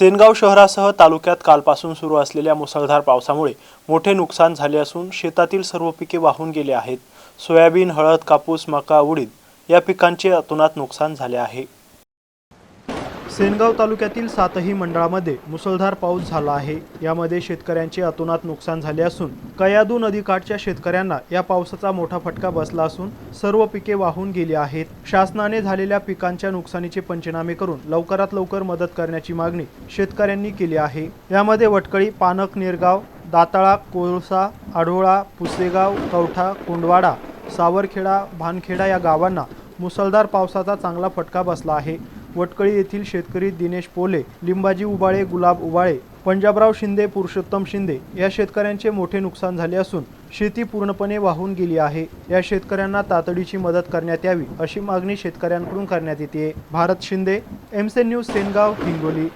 सेनगाव शहरासह तालुक्यात कालपासून सुरू असलेल्या मुसळधार पावसामुळे मोठे नुकसान झाले असून शेतातील सर्व पिके वाहून गेले आहेत. सोयाबीन हळद कापूस मका उडीद या पिकांचे अतोनात नुकसान झाले आहे. सेनगाव तालुक्यातील सातही मंडळामध्ये मुसळधार पाऊस झाला आहे. यामध्ये शेतकऱ्यांचे अतोनात नुकसान झाले असून कयादू नदीकाठच्या शेतकऱ्यांना या पावसाचा मोठा फटका बसला असून सर्व पिके वाहून गेली आहेत. शासनाने झालेल्या पिकांच्या नुकसानीचे पंचनामे करून लवकरात लवकर मदत करण्याची मागणी शेतकऱ्यांनी केली आहे. यामध्ये वटकळी पानक नेरगाव दाताळा कोळसा आढोळा पुसेगाव कवठा कोंडवाडा सावरखेडा भानखेडा या गावांना मुसळधार पावसाचा चांगला फटका बसला आहे. वटकळी येथील शेतकरी दिनेश पोले लिंबाजी उबाळे गुलाब उबाळे पंजाबराव शिंदे पुरुषोत्तम शिंदे या शेतकऱ्यांचे मोठे नुकसान झाले असून शेती पूर्णपणे वाहून गेली आहे. या शेतकऱ्यांना तातडीची मदत करण्यात यावी अशी मागणी शेतकऱ्यांकडून करण्यात येते. भारत शिंदे एमसे न्यूज सेनगाव हिंगोली.